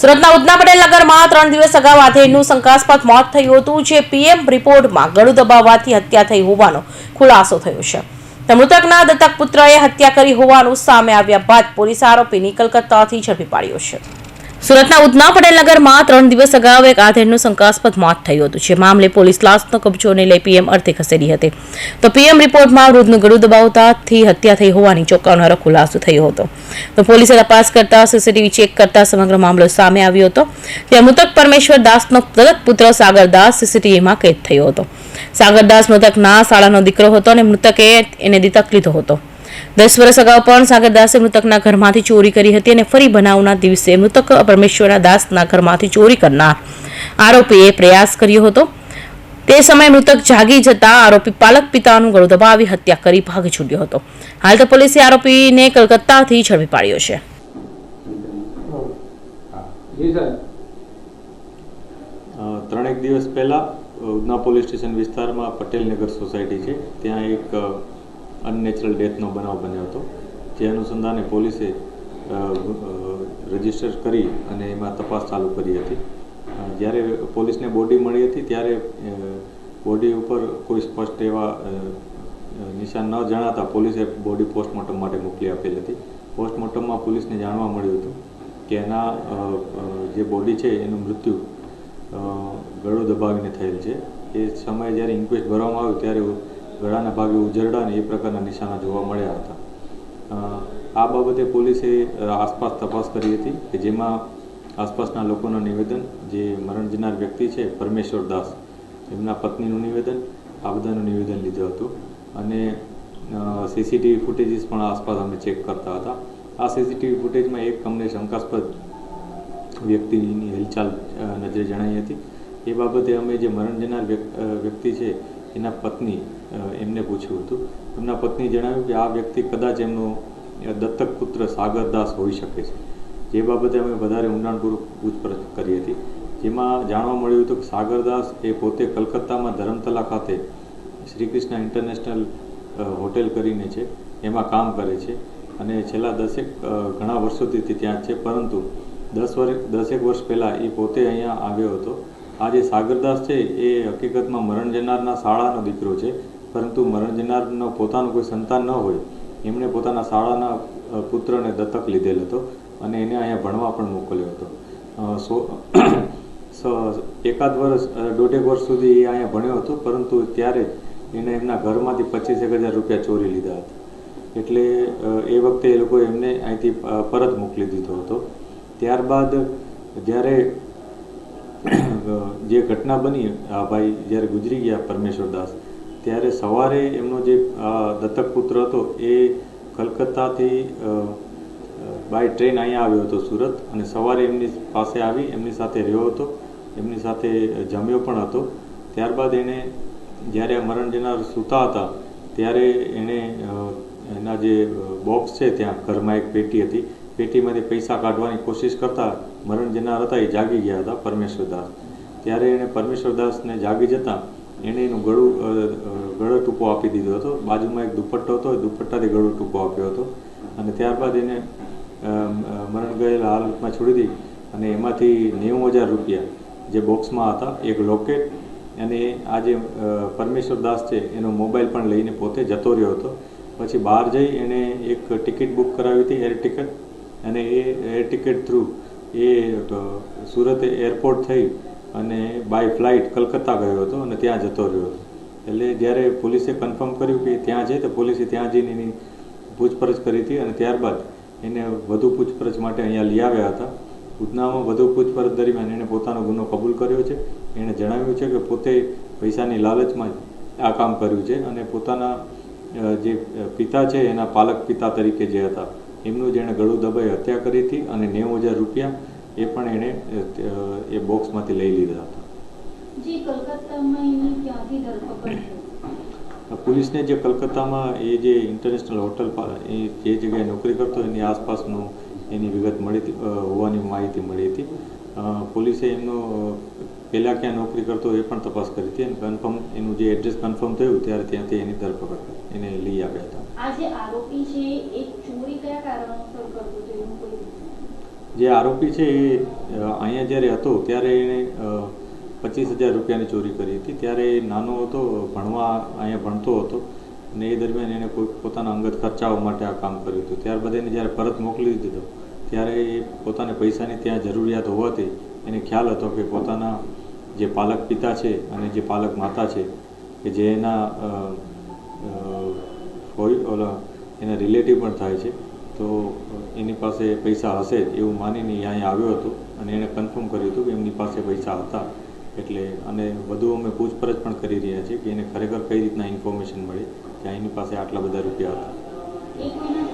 સુરતના ઉધના પટેલ નગરમાં ત્રણ દિવસ અગાઉ આધેડનું શંકાસ્પદ મોત થયું હતું, જે પીએમ રિપોર્ટમાં ગળું દબાવવાથી હત્યા થઈ હોવાનો ખુલાસો થયો છે. મૃતકના દત્તક પુત્રએ હત્યા કરી હોવાનું સામે આવ્યા બાદ પોલીસે આરોપીની કલકત્તાથી ઝડપી પાડ્યો છે. સુરતના ઉધના પટેલનગરમાં ત્રણ દિવસ અગાઉ એક આધેડનું શંકાસ્પદ મોત થયું હતું. જે મામલે પોલીસ લાશનો કબજોને લઈ પીએમ અર્થે ખસેડી હતી. તો પીએમ રિપોર્ટમાં વૃદ્ધનું ગળું દબાવતાથી હત્યા થઈ હોવાની ચોંકાવનારો ખુલાસો થયો હતો. તો પોલીસે તપાસ કરતા સીસીટીવી ચેક કરતા સમગ્ર મામલો સામે આવ્યો હતો. ત્યાં મૃતક પરમેશ્વર દાસનો દત્તક પુત્ર સાગર દાસ સીસીટીવીમાં કેદ થયો હતો. સાગર દાસ મૃતકના શાળાનો દીકરો હતો અને મૃતકે એને દીતક લીધો હતો. દસ વર્ષ અગાઉ પણ સાગરદાસે મૃતકના ઘરમાંથી ચોરી કરી હતી અને ફરી બનાવના દિવસે મૃતક પરમેશ્વરના દાસના ઘરમાંથી ચોરી કરનાર આરોપીએ પ્રયાસ કર્યો હતો. તે સમયે મૃતક જાગી જતા આરોપી પાલક પિતાનું ગળું દબાવી હત્યા કરી ભાગી છૂટ્યો હતો. હાલ તો પોલીસે આરોપીને કલકત્તાથી ઝડપી પાડ્યો છે. ત્રણેક દિવસ પહેલાં ઉધના પોલીસ સ્ટેશન વિસ્તારમાં પટેલનગર સોસાયટી છે. ત્યાં એક અનનેચરલ ડેથનો બનાવ બન્યો હતો. જે અનુસંધાને પોલીસે રજિસ્ટર કરી અને એમાં તપાસ ચાલુ કરી હતી. જ્યારે પોલીસને બોડી મળી હતી, ત્યારે બોડી ઉપર કોઈ સ્પષ્ટ એવા નિશાન ન જણાતા પોલીસે બોડી પોસ્ટમોર્ટમ માટે મોકલી આપેલી હતી. પોસ્ટમોર્ટમમાં પોલીસને જાણવા મળ્યું હતું કે એના જે બોડી છે, એનું મૃત્યુ ગળો દબાવીને થયેલ છે. એ સમયે જ્યારે ઇન્ક્વેસ્ટ ભરવામાં આવ્યું, ત્યારે ગળાના ભાગે ઉજરડા અને એ પ્રકારના નિશાના જોવા મળ્યા હતા. આ બાબતે પોલીસે આસપાસ તપાસ કરી હતી કે જેમાં આસપાસના લોકોનું નિવેદન, જે મરણ જનાર વ્યક્તિ છે, પરમેશ્વર દાસ, એમના પત્નીનું નિવેદન, આ બધાનું નિવેદન લીધું હતું. અને સીસીટીવી ફૂટેજીસ પણ આસપાસ અમે ચેક કરતા હતા. આ સીસીટીવી ફૂટેજમાં એક અમને શંકાસ્પદ વ્યક્તિની હિલચાલ નજરે જણાઈ હતી. એ બાબતે અમે જે મરણ જનાર વ્યક્તિ છે એના પત્ની એમને પૂછ્યું હતું. એમના પત્ની જણાવ્યું કે આ વ્યક્તિ કદાચ એમનો દત્તક પુત્ર સાગરદાસ હોઈ શકે છે. જે બાબતે અમે વધારે ઊંડાણપૂર્વક પૂછપરછ કરી હતી. જેમાં જાણવા મળ્યું હતું કે સાગરદાસ એ પોતે કલકત્તામાં ધરમતલા ખાતે શ્રી કૃષ્ણ ઇન્ટરનેશનલ હોટેલ કરીને છે. એમાં કામ કરે છે. અને છેલ્લા દસેક ઘણા વર્ષોથી ત્યાં છે. પરંતુ દસ વર્ષ દસેક વર્ષ પહેલાં એ પોતે અહીંયા આવ્યો હતો. આ જે સાગરદાસ છે, એ હકીકતમાં મરણ જનારના શાળાનો દીકરો છે, પરંતુ મરણ જનારનો પોતાનું કોઈ સંતાન ન હોય. એમણે પોતાના શાળાના પુત્રને દત્તક લીધેલ હતો અને એને અહીંયા ભણવા પણ મોકલ્યો હતો. સો એકાદ વર્ષ દોઢેક વર્ષ સુધી એ અહીંયા ભણ્યો હતો, પરંતુ ત્યારે એને એમના ઘરમાંથી પચીસ એક હજાર રૂપિયા ચોરી લીધા હતા. એટલે એ વખતે એ લોકોએ એમને અહીંથી પરત મોકલી દીધો હતો. ત્યારબાદ જ્યારે જે ઘટના બની, આ ભાઈ જ્યારે ગુજરી ગયા પરમેશ્વરદાસ, ત્યારે સવારે એમનો જે દત્તક પુત્ર હતો, એ કલકત્તાથી બાય ટ્રેન અહીંયા આવ્યો હતો સુરત, અને સવારે એમની પાસે આવી, એમની સાથે રહ્યો હતો, એમની સાથે જમ્યો પણ હતો. ત્યારબાદ એણે જ્યારે આ મરણ જનાર સૂતા હતા, ત્યારે એણે એના જે બોક્સ છે ત્યાં, ઘરમાં એક પેટી હતી, પેટીમાંથી પૈસા કાઢવાની કોશિશ કરતા મરણ જનાર હતા, એ જાગી ગયા હતા પરમેશ્વરદાસ. ત્યારે એણે પરમેશ્વરદાસને જાગી જતાં એણે એનું ગળું ગળો ટૂંકો આપી દીધો હતો. બાજુમાં એક દુપટ્ટો હતો, એ દુપટ્ટાથી ગળું ટૂંકો આપ્યો હતો. અને ત્યારબાદ એને મરણ ગયેલા હાલતમાં છોડી દીધી અને એમાંથી નેવું હજાર રૂપિયા જે બોક્સમાં હતા, એક લોકેટ અને આ જે પરમેશ્વરદાસ પરમેશ્વર દાસ છે, એનો મોબાઈલ પણ લઈને પોતે જતો રહ્યો હતો. પછી બહાર જઈ એણે એક ટિકિટ બુક કરાવી હતી, એર ટિકિટ. અને એ એર ટિકિટ થ્રુ એ સુરત એરપોર્ટ થઈ અને બાય ફ્લાઇટ કલકત્તા ગયો હતો અને ત્યાં જતો રહ્યો હતો. એટલે જ્યારે પોલીસે કન્ફર્મ કર્યું કે ત્યાં છે, તો પોલીસે ત્યાં જઈને એની પૂછપરછ કરી હતી અને ત્યારબાદ એને વધુ પૂછપરછ માટે અહીંયા લઈ આવ્યા હતા. ઉધનામાં વધુ પૂછપરછ દરમિયાન એણે પોતાનો ગુનો કબૂલ કર્યો છે. એણે જણાવ્યું છે કે પોતે પૈસાની લાલચમાં આ કામ કર્યું છે અને પોતાના જે પિતા છે, એના પાલક પિતા તરીકે જે હતા, એમનું જેણે ગળું દબાઈ હત્યા કરી હતી અને નેવું હજાર રૂપિયા એ પણ એણે એ બોક્સમાંથી લઈ લીધા હતા. પોલીસને જે કલકત્તામાં એ જે ઇન્ટરનેશનલ હોટલ એ જે જગ્યાએ નોકરી કરતો એની આસપાસનું એની વિગત મળી હોવાની માહિતી મળી હતી. પોલીસે એમનો પહેલાં ક્યાં નોકરી કરતો એ પણ તપાસ કરી હતી. અને કન્ફર્મ એનું જે એડ્રેસ કન્ફર્મ થયું ત્યારે ત્યાંથી એની ધરપકડ કરી. એને લઈ આવ્યા હતા. આ જે આરોપી છે એ ચોરી કયા કારણોસર કરતો હતો એનું કોઈ જે આરોપી છે એ અહીંયા જ્યારે હતો ત્યારે એણે પચીસ હજાર રૂપિયાની ચોરી કરી હતી. ત્યારે એ નાનો હતો ભણવા અહીંયા ભણતો હતો અને એ દરમિયાન એણે પોતાના અંગત ખર્ચાઓ માટે આ કામ કર્યું હતું. ત્યારબાદ એને જ્યારે પરત મોકલી દીધો ત્યારે એ પોતાને પૈસાની ત્યાં જરૂરિયાત હોવાથી એને ખ્યાલ હતો કે પોતાના જે પાલક પિતા છે અને જે પાલક માતા છે કે જે એના અ, ઓલા એના રિલેટિવ પણ થાય છે. તો એની પાસે પૈસા હશે એવું માનીને અહીંયા આવ્યો હતો અને એણે કન્ફર્મ કર્યું હતું કે એમની પાસે પૈસા હતા. એટલે અને વધુ અમે પૂછપરછ પણ કરી રહ્યા છીએ કે એને ખરેખર કઈ રીતના ઇન્ફોર્મેશન મળી કે એની પાસે આટલા બધા રૂપિયા હતા.